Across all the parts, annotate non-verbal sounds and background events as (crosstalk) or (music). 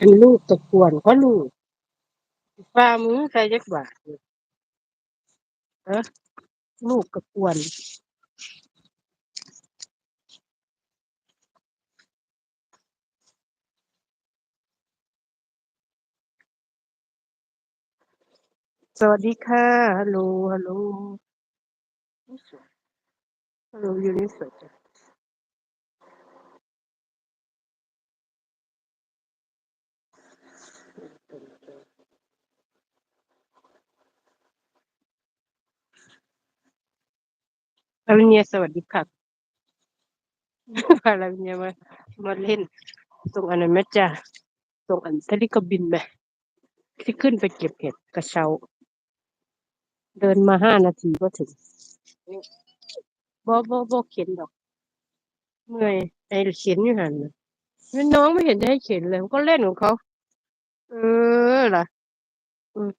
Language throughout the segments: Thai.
เป็นลูกตะกวนก็ลูกฟ้ามือใครจักบาทเออลูกกระกวนสวัสดีค่ะ ฮัลโหล ฮัลโหลฮัลโหลอยู่นี่สวยจั งอรุณเนียสวัสดีค่ะพาลาวินเนียมามาเล่น ตรงอันนั้นแม่จ้าตรงอันทะเลกบินไหมที่ขึ้นไปเก็บเห็ดกระเช้า เดินมาห้านาทีก็ถึงบ่บ่บ่เข็นดอก เมื่อยไอ้เข็นอยู่หันน่ะแล้วน้องไม่เห็นจะให้เข็นเลยก็เล่นของเขา เออล่ะอืม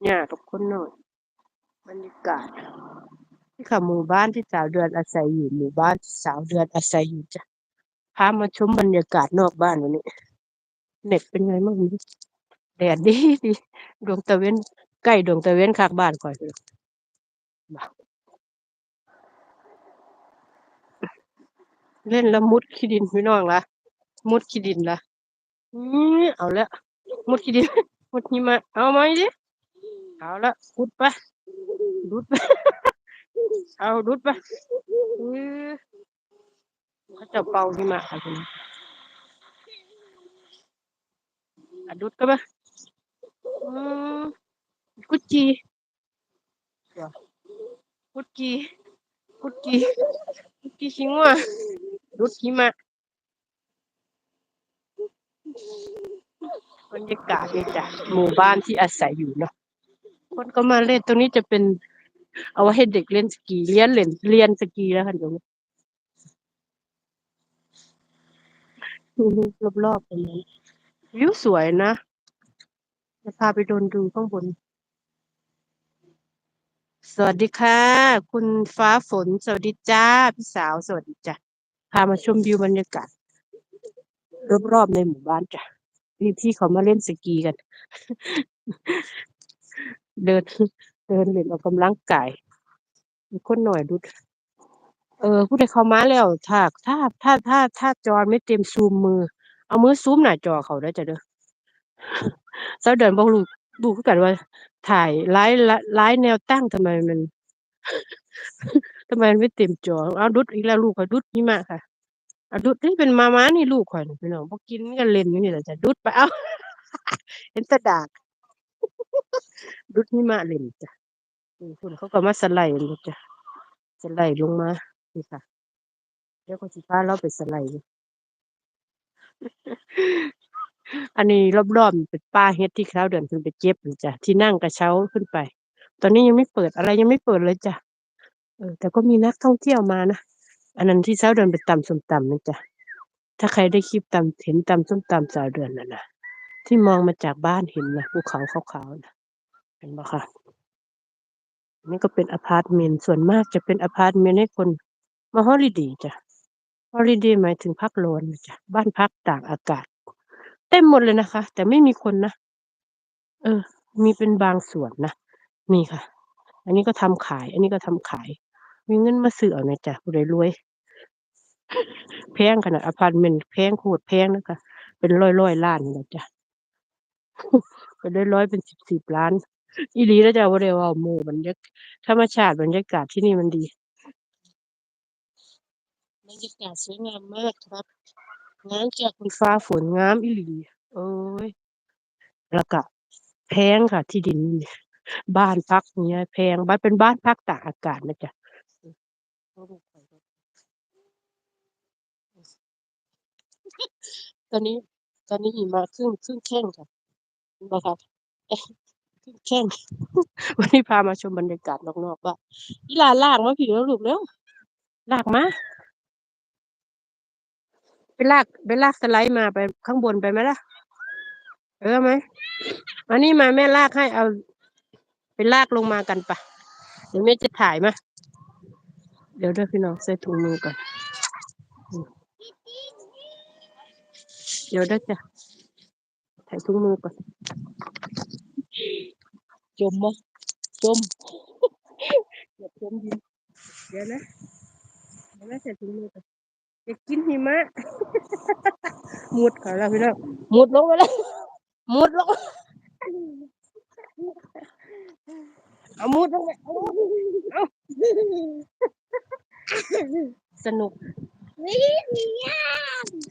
เนี่ยทุกคนหน่อยบรรยากาศ ที่ค่ะหมู่บ้านที่สาวเดือนอาศัยอยู่หมู่บ้านที่สาวเดือนอาศัยอยู่จ้ะพามาชมบรรยากาศนอกบ้านวันนี้เน็ตเป็นไงบ้างไม่รู้แดดดีดีดวงตะเวนใกล้ดวงตะเวนข้างบ้านก่อนเลยบ่าเล่นแล้วมุดขี้ดินพี่น้องละมุดขี้ดินละนี่เอาละมุดขี้ดินมุดหิมะเอาไหมดิเอาละมุดไปดุดไป เอาดุดไปอื้อเขาจะเป่าหิมะอะไรนะอะดุดก็ไปอืมกุดจีเดี๋ยวกุดจีกุดจีกุดจีชิงว่าดุดหิมะบรรยากาศนี่จ้ะหมู่บ้านที่อาศัยอยู่เนาะคนก็มาเล่นตรงนี้จะเป็น เอาไว้ให้เด็กเล่นสกีเรียนเล่นเรียนสกีแล้วค่ะตรงนี้รอบๆตรงนี้วิวสวยนะจะพาไปเดินดูข้างบน สวัสดีค่ะ คุณฟ้าฝน สวัสดีจ้า พี่สาว สวัสดีจ้ะพามาชมวิวบรรยากาศรอบๆในหมู่บ้านจ้ะนี่ที่เขามาเล่นสกีกัน เดิน ดินเล่นออกกำลังกายคนหน่อยดูเออผู้ใดเข้ามาแล้วถ้าถ้าถ้าถ้าถ้าจอไม่เต็มซูมมือ เอามือซูมหน้าจอเขาได้จ้ะเด้อเจ้าเดินบ่รู้รู้คือกันว่า ถ่ายหลายละหลายแนวตั้งทำไมมันทำไมมันไม่เต็มจอเอาดุดอีกแล้วลูกข้อยดุดหิมะค่ะอ้าดุดนี่เป็นมาม้านี่ลูกข้อยพี่น้องบ่กินก็เล่นนี่แหละจ้ะดุดไปเอ้าเห็นต่ดากดุดหิมะเล่นจ้ะ อือพุ่นเขาก็มาสไลด์กันจ้ะสไลด์ลงมานี่ค่ะ เดี๋ยวข้อยสิพาเลาไปสไลด์อันนี้รอบๆเป็นป่าเฮ็ดที่คราวเดือนเพิ่นไปเก็บจ้ะที่นั่งกระเช้าขึ้นไป ตอนนี้ยังไม่เปิดอะไรยังไม่เปิดเลยจ้ะเออแต่ก็มีนักท่องเที่ยวมานะอันนั้นที่สาเดือนไปตำส้มตำนั่นจ้ะถ้าใครได้คลิปตำเห็นตำส้มตำสาวเดือนนั่นนะที่มองมาจากบ้านเห็นนะภูเขาขาวๆนะเห็นบ่คะ นี่ก็เป็นอพาร์ตเมนต์ส่วนมากจะเป็นอพาร์ตเมนต์ให้คนมาฮอลิเดย์จ้ะฮอลิเดย์หมายถึงพักร้อนะจ้ะบ้านพักต่ากอากาศ เต็มหมดเลยนะคะ แต่ไม่มีคนนะ เออ มีเป็นบางส่วนนะนี่ค่ะ อันนี้ก็ทำขาย อันนี้ก็ทำขาย มีเงินมาซื้อเอาน่ะจ้ะผู้ใดรวยแพงขนาดอพาร์ตเมนต์แพงโคตรแพงนะคะเป็นร้อยๆล้านพุ่นล่ะจ้ะเป็นร้อยๆเป็นสิบๆล้าน อีหลีเด้อจ้ะบ่ได้เว้าโม้บรรยาธรรมชาติบรรยากาศที่นี่มันดี บรรยากาศสวยงามมากครับงามจ้ะคุณฟ้าฝนงามอีหลี โอ๊ยแล้วก็แพงค่ะ ที่ดินนี่บ้านพักอย่างเงี้ยแพงบ้านเป็นบ้านพักตากอากาศนะจ้ะอือของลูกข้อยก็อือตอนนี้ ตอนนี้หิมะครึ่งครึ่งแข้งค่ะเห็นบ่คะเอ๊ะครึ่ง แข้งวันนี้พามาชมบรรยากาศนอกๆบ้าอีลาลากมาพี่เร็วลูกเร็วลากมาไปลากไปลากสไลด์มาไปข้างบนไปไหมล่ะ เออไหมมานี่มาแม่ลากให้เอาไปลากลงมากันไปเดี๋ยวแม่จะถ่ายมาเดี๋ยวเด้อพี่น้องใส่ถุงมือก่อนเดี๋ยวเด้อจ้ะส่ถุงมือก่อน จมบ่จมเดี๋ยวจมดินเดี๋ยวนะเดี๋ยวนะใส่ถุงมือก่อนจะกินหิมะ มุดเขาแล้วพี่น้องมุดลงไปแล้วมุดลงเอามุดลงไปเอาเอาสนุก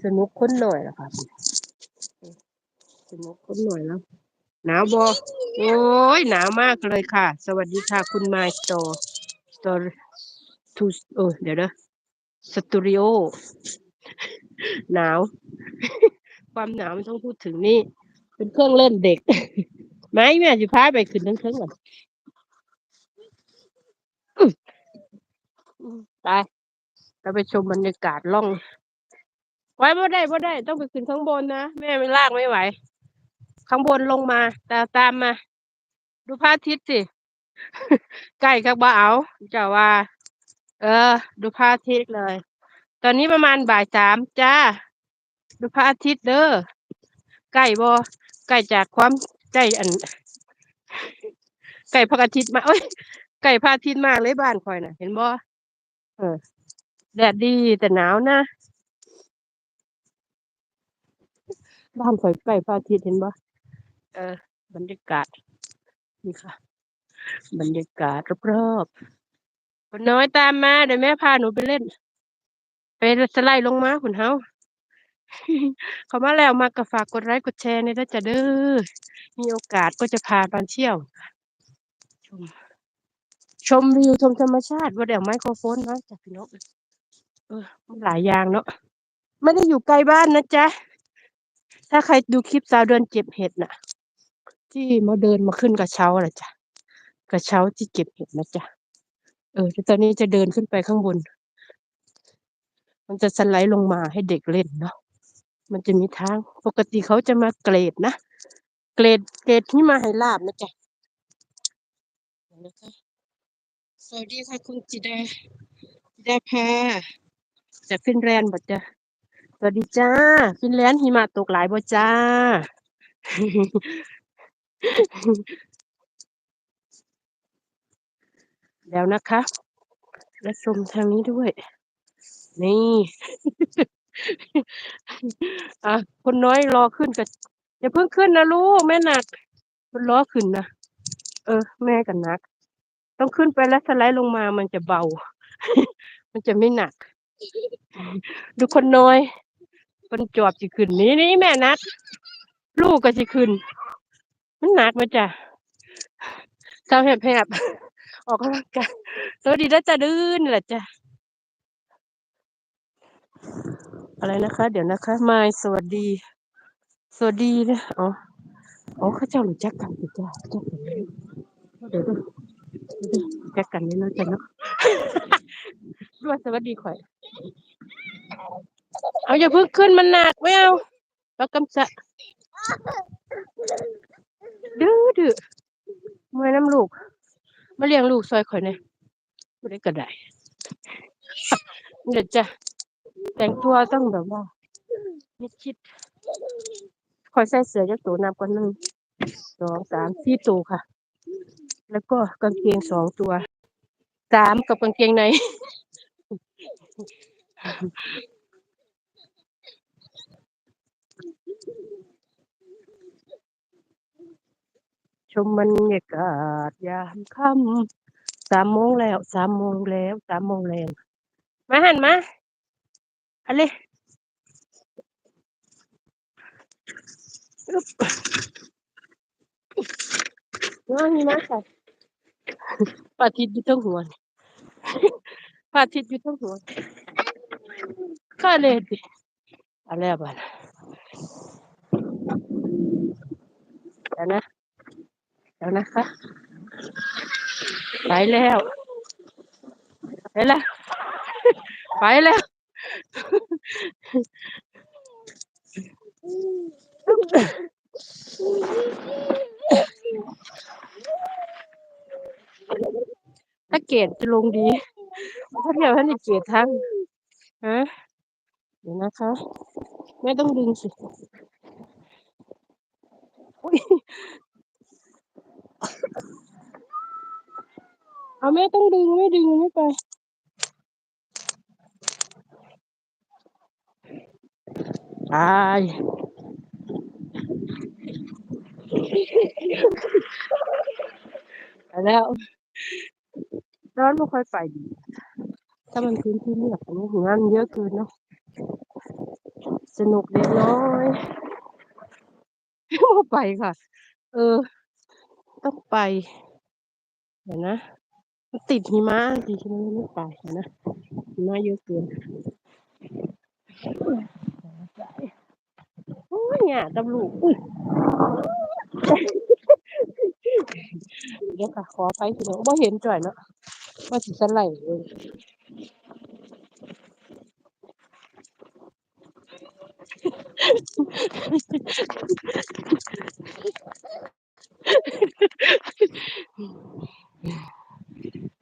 สนุกคนหน่อยละครับสนุกคนหน่อยแล้ว หนาวบอโอ้ยหนาวมากเลยค่ะ สวัสดีค่ะ คุณไมสโตสโตทูเออเดี๋ยวนะสตูดิโอหนาว ความหนาวไม่ต้องพูดถึงนี่ เป็นเครื่องเล่นเด็กไม้แม่จะพาไปขึ้นทั้งเครื่องก่อนไปเราไปชมบรรยากาศล่อง ไว้บ่ได้บ่ได้ ต้องไปขึ้นข้างบนนะ แม่ไม่ลากไม่ไหว ข้างบนลงมาตาตามมา ดูพระอาทิตย์สิใกล้กับบ่เอาจ้าว่า เออ ดูพระอาทิตย์เลย ตอนนี้ประมาณบ่ายสามจ้า ดูพระอาทิตย์เด้อใกล้บ่ใกล้จากความใกล้อันใกล้พระอาทิตย์มาเอ้ยใกล้พระอาทิตย์มากเลยบ้านคอยน่ะ เห็นบ่เออแดดดีแต่หนาวนะ บ้านข่อยใกล้พระอาทิตย์เห็นบ่ เออบรรยากาศ นี่ค่ะ บรรยากาศรอบๆคนน้อยตามมาเดี๋ยวแม่พาหนูไปเล่น ไปสไลด์ลงมาคุณเฮาเขามาแล้วมากก็ฝากกดไลค์กดแชร์ในด้วยจ้ะเด้อมีโอกาสก็จะพาไปเที่ยว ชม ชมวิวชมธรรมชาติว่าเดี๋ยวไมโครโฟนมาจากพี่นกเออหลายอย่างเนาะไม่ได้อยู่ไกลบ้านนะจ๊ะ ถ้าใครดูคลิปสาวเดินเก็บเห็ดน่ะ ที่มาเดินมาขึ้นกระเช้าน่ะจ้ะกระเช้าที่เก็บเห็ดนะจ๊ะเออตอนนี้จะเดินขึ้นไปข้างบน มันจะสไลด์ลงมาให้เด็กเล่นเนาะมันจะมีทาง ปกติเขาจะมาเกรดนะเกรดเกรดที่มาให้ลาบนะจ๊ะนะคะสวัสดีค่ะคุณจิดาจิดาภาจากฟินแลนด์บ่จ้ะสวัสดีจ้า ฟินแลนด์หิมะตกหลายบ่จ้า แล้วนะคะ และชมทางนี้ด้วย นี่ อะ คนน้อยรอขึ้นกันอย่าเพิ่งขึ้นนะลูก แม่หนักมันล้อขึ้นนะ เออ แม่กันนัก ต้องขึ้นไปแล้วสไลด์ลงมามันจะเบา มันจะไม่หนัก ดูคนน้อยคนจอบจะขึ้นนี่นี่แม่นักลูกก็จะขึ้น มันหนักมาจ้ะเศร้าแหบๆออกกำลังกายสวัสดีนะจ๊ะดื้นแหละจ้ะอะไรนะคะ เดี๋ยวนะคะมายสวัสดี สวัสดีนะอ๋ออ๋อเขาเจ้ารู้จักกันจ้ะจ้ะจักกันเดี๋ยวดูจักกันนี่เนาะจ้ะเนาะด้วยสวัสดีข่อย เอาอย่าเพิ่งขึ้นมันหนักไม่เอาแล้วกำจะ ดื้อดื้อเมื่อน้ำลูก มาเลี้ยงลูกซอยข่อยหน่อยไม่ได้กระไดเดี๋ยวจะแต่งตัวต้องแบบว่ามิดชิดคอยใส่เสื้อจักตัวนับกันหนึ่งสองสามสี่ตัวค่ะ แล้วก็กางเกงสองตัวสามกับกางเกงใน ชมบรรยากาศยามค่ำสามโมงแล้วสามโมงแล้วสามโมงแล้วมาหันมาอะไรอึ๊บน้องนี่มาค่ะพระอาทิตย์อยู่ทั้งหัวนี่พระอาทิตย์อยู่ทั้งหัวข้าเลยดิอะไรบ้างนะ เดี๋ยวนะคะ ไปแล้ว ไปแล้ว ไปแล้วถ้าเกรดจะลงดีถ้าเทียบท่านอีกเกรดทั้งฮะเดี๋ยวนะคะแม่ต้องดึงสิ อุ๊ย เอาแม่ต้องดึงไม่ดึงไม่ไปตายไปแล้วร้อนไม่ค่อยไปดี ถ้ามันพื้นที่เรียบอันนี้งานเยอะเกินเนาะ สนุกเล็กน้อยไม่ไปค่ะ เออ ต้องไป เดี๋ยวนะ ติดหิมะดีที่มันไม่ไปเดี๋ยวนะหิมะเยอะเกินโอ้ยเนี่ยตำลูกอุ้ยเดี๋ยวค่ะขอไปทีเดียวบ่เห็นจ่อยเนาะว่าสิสไลด์เอง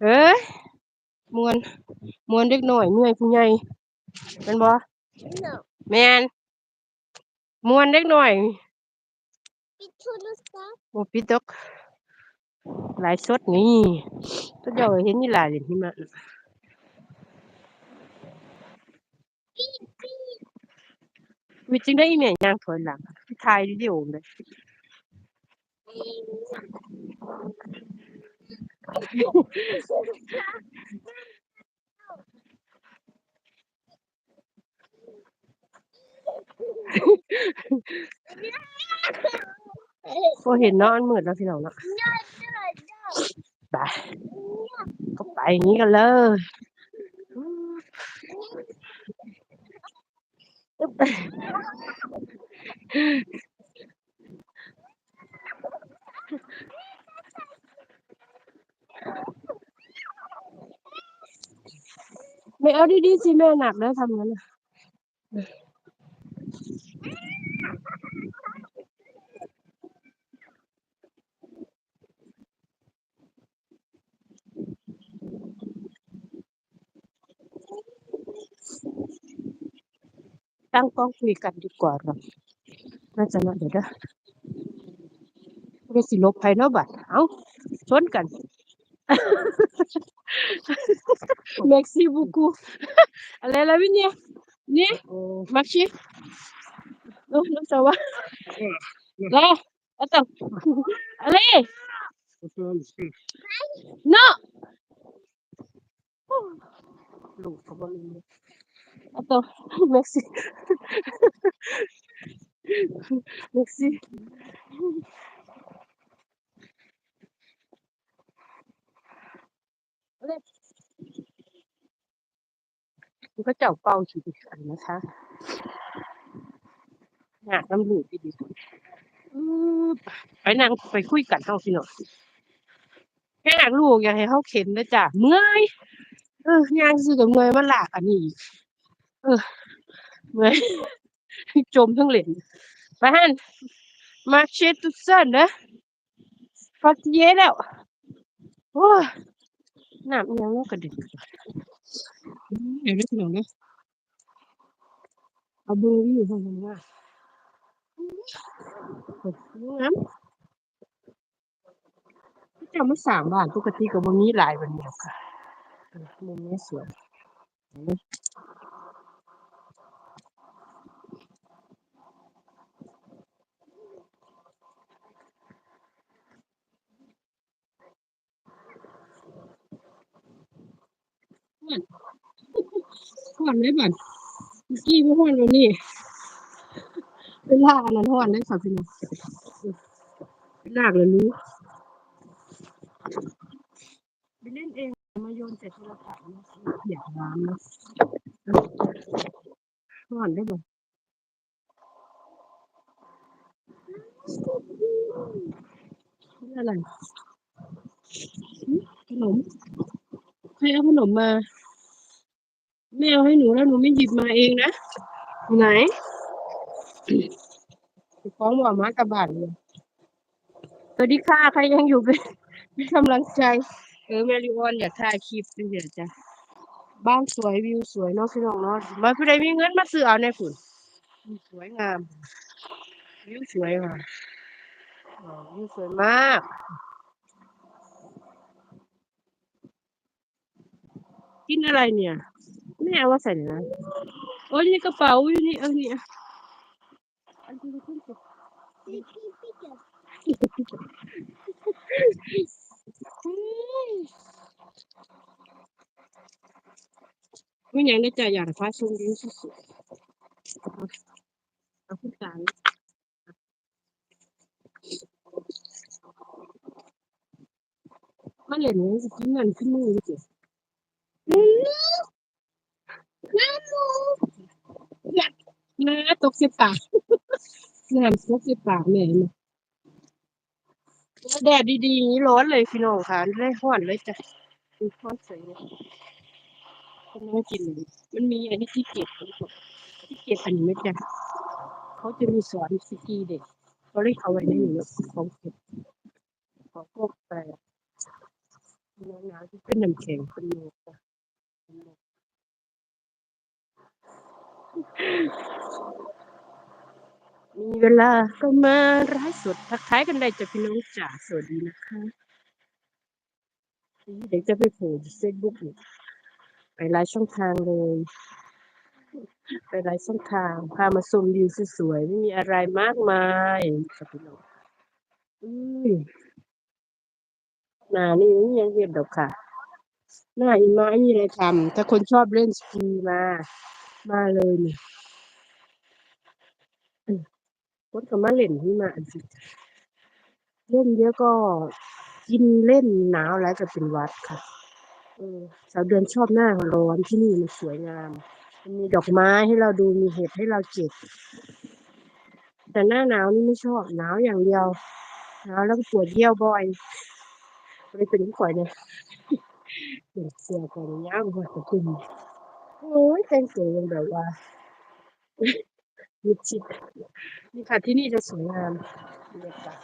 เอ้ยมวนมวนเด็กน้อยเหนื่อยผู้ใหญ่แม่นบ่แม่นมวนเด็กน้อยบ่ปิดดอกหลายสดนี่ก็เจ้าเห็นนี่หลายเล่นหิมะน่ะวิจึงได้อีแม่ย่างถอยหลังถ่ายวิดีโอเลย บ่เห็นเนาะมันมืดแล้วพี่น้องเนาะไปก็ไปอย่างนี้กันเลยอ ไม่เอาดีๆสิแม่หนักแล้วทำงั้นนะตั้งกล้องคุยกันดีกว่าเนาน่าจะเนาะเดี๋ยวเด้อบ่สิลบไผเนาะบัด เอ้าชนกัน (laughs) Merci beaucoup. (laughs) Allez, la venir. Viens, marchez. Non, non, ça va. Là, attends. (laughs) Allez. Non. L'eau, faut pas le- Attends, merci. merci. มันก็เจ้าเป่าขีดอันนะคะหากน้ำหลูกดีๆอือไปนั่งไปคุยกันเฮาพี่น้องแค่หากลูกอยากให้เฮาเข็นเด้อจ้ะเมื่อยเออย่างซื่อก็เมื่อยมาลากอันนี้อีกเออเมื่อยจมทั้งเล่นไปหั่น marcher toute seule เด้อ fatiguée แล้วโอ้ย น้ำอิหยังมันกระเด็นเดี๋ยวเด้อพี่น้อยเด้อเอาเบิ่งวิวเท่านั้นว่าโอ้งามเขาเจ้ามาสร้างบ้านปกติก็บ่มีหลายแบบนี้หรอกค่ะมุมนี้สวย อือฮ้อนฮ้บัดกี้บ่ฮ้อนแล้วนี่เวลาอันนั้นฮ้อนเลยค่ะพี่น้องเวลากแล้วรู้ไปเล่นเองมาโยนใส่โทรศัพท์นะอยากน้ำนะเออนเด้บัดอะไรขนมใครเอาขนมมา แม่เอาให้หนูแล้วหนูไม่หยิบมาเองนะอยู่ไหนเจ้าของบ่เอามากลับบ้านเลยสวัสดีค่ะใครยังอยู่เป็นเป็นกำลังใจ เออแม่ลีออนอยากถ่ายคลิปจังซี้จ้ะบ้านสวยวิวสวยเนาะพี่น้องเนาะมาผู้ใดมีเงินมาซื้อเอาแหน่พุ่นอืมสวยงาม วิวสวยค่ะอ๋อวิวสวยมากกินอะไรเนี่ย ไม่เอาว่าใส่ในนั้นโอ้ยนี่กระเป๋าอยู่นี่เอานี่อะอันนี้ขึ้นสิไม่ย่างได้ใจอยากฟ้าชมวิวสุดๆเอาขึ้นกลางมาเล่นนี่สิกินเงินขึ้นมือ สิน้าตกเสียปากน้ำตกเสียปากแม่เนี่ยแดดดีๆนี้ร้อนเลยพี่น้องค่ะได้ห้อนเลยจ้ะดูห้อนสวยเลยคนนั่งกินเลยมันมีอันนี้ที่เก็บที่เก็บอันนี้ไหมจ๊ะเขาจะมีสอนสกีเด็กเขาเรียกเอาไว้ในนี้ของเก็บของพวกแปรหนาวๆที่เป็นน้ำแข็งเป็นโลจ้ะ มีเวลาก็มาไลฟ์สดทักทายกันได้จ้ะพี่น้องจ๋าสวัสดีนะคะเดี๋ยวจะไปโผล่เฟซบุ๊กอีกไปหลายช่องทางเลย ไปหลายช่องทาง พามาชมวิวสวยๆไม่มีอะไรมากมายค่ะพี่น้องอืมหน้านี่ไม่ยังเฮ็ดดอกค่ะหน้าหิมะไม่มีอะไรทำถ้าคนชอบเล่นสกีมา มาเลยเนี่อืม คนก็มาเล่นหิมะสิ เล่นเยอะก็กินเล่นหนาวแล้วก็เป็นหวัดค่ะ เออสาวเดือนชอบหน้าร้อนที่นี่มันสวยงาม มันมีดอกไม้ให้เราดูมีเห็ดให้เราเก็บ แต่หน้าหนาวนี่ไม่ชอบหนาวอย่างเดียวหนาวแล้วก็ปวดเยี่ยวบ่อยเลยเป็นข่อยเนี่ยเปลี่ยนเสื้อข่อยนี่ยาวกว่าจะขึ้นโอ้ยแต่งตัวยังแบบว่า มิดชิดนี่ค่ะที่นี่จะสวยงามบรรยากาศ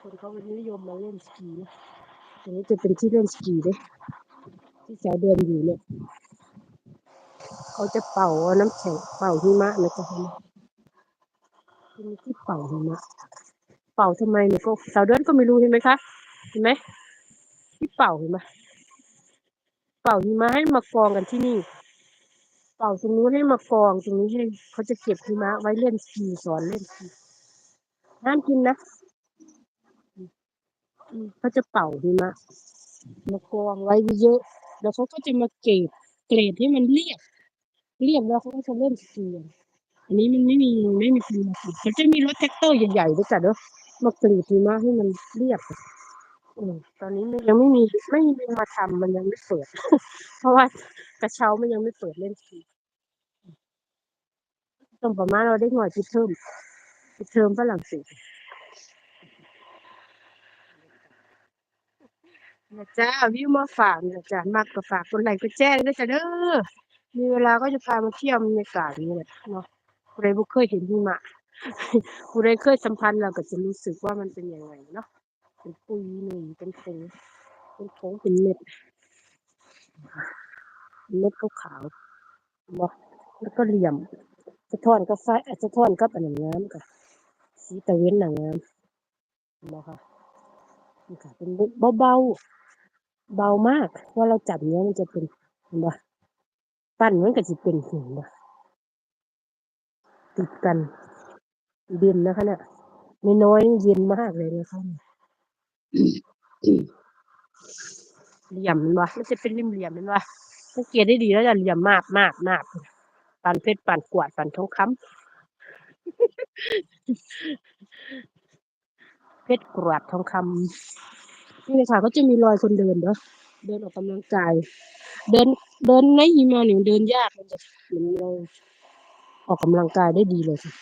คนเขาเป็นนิยมมาเล่นสกีนะตรงนี้จะเป็นที่เล่นสกีเด้ที่สาวเดือนอยู่เนี่ยเขาจะเป่าน้ำแข็งเป่าหิมะนะจ๊ะมีที่เป่าหิมะเป่าทำไมเนี่ยก็สาวเดือนก็ไม่รู้เห็นไหมคะเห็นไหมที่เป่าเห็นไหมเป่าหิมะให้มากองกันที่นี่ เป่าตรงนู้นให้มากองตรงนี้ให้เขาจะเก็บหิมะไว้เล่นสกีสอนเล่นสกีห้ามกินนะเขาจะเป่าหิมะมากองไว้เยอะแล้วเขาก็จะมาเกรดเกรดให้มันเรียบเรียบแล้วเขาก็จะเล่นสีอันนี้มันไม่มีไม่มีหิมะเขาจะมีรถแท็กเตอร์ใหญ่ๆด้วยจ้ะเด้อมากรีดหิมะให้มันเรียบอตอนนี้มันยังไม่มีไม่มีมาทำมันยังไม่เปิดเพราะว่า กระเช้ามันยังไม่เปิดเล่นสกีต้องประมาณเราได้หน่อยปิเทอมปิเทอมฝรั่งเศสนะจ๊ะวิวมาฝากนะจ๊ะมักก็ฝากกดไลค์กดแชร์ด้จ้ะเด้อมีเวลาก็จะพามาเที่ยวบรรยากาศนี้แหละเนาะผู้ใดบ่เคยเห็นหิมะผู้ใดเคยสัมผัสแล้วก็จะรู้สึกว่ามันเป็นยังไงเนาะเป็นปุยหนึ่งเป็นผงเป็นผงเป็นเม็ด เป็นเม็ดขาวๆเนาะแล้วก็เหลี่ยมสะท้อนกับไฟเอ่อสะท้อนกับอันนั้นงามค่ะสีตะเว้นน่ะงามเห็นบ่คะนี่ค่ะเป็นเม็ดเบาๆเบามากว่าเราจับอย่างเงี้ยมันจะเป็นเห็นบ่ปั้นมันก็สิเป็นเห็นบ่ติดกันเย็นนะคะเนี่ยน้อยๆนี่เย็นมากเลยนะคะเนี่ยเหลี่ยมแม่นบ่มันจะเป็นเหลี่ยมๆแม่นบ่ สังเกตให้ดีแล้วจะเหลี่ยมมากๆๆปานเพชรปานกวาดปานทองคำเพชรกรวดทองคำนี่เลยค่ะก็จะมีรอยคนเดินเด้อเดินออกกำลังกาย เดินเดินในหิมะนี่มันเดินยากมันจะเหมือนเราออกกำลังกายได้ดีเลยค่ะ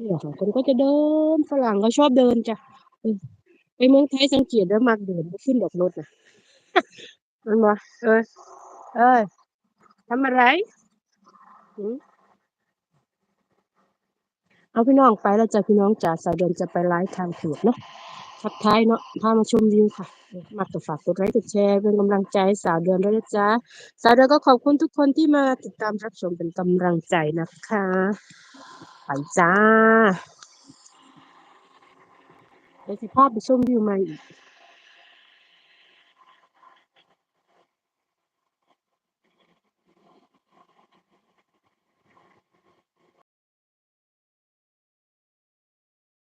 เนี่ยค่ะคนก็จะเดินฝรั่งก็ชอบเดินจ้ะไปเมืองไทยสังเกตเด้มักเดินขึ้นดอกรถน่ะ ม่นบ่เออเอ้ยทำอะไรเอาพี่น้องไปแล้วจ้ะพี่น้องจ๋าสาวเดือนจะไปไลฟ์ทางเพจเนาะทักทายเนาะพามาชมวิวค่ะมักก็ฝากกดไลค์กดแชร์เป็นกำลังใจสาวเดือนด้วยนะจ๊ะสาวเดือนก็ขอบคุณทุกคนที่มาติดตามรับชมเป็นกำลังใจนะคะไปจ้าเดี๋ยวสิพาไปชมวิวใหม่อีก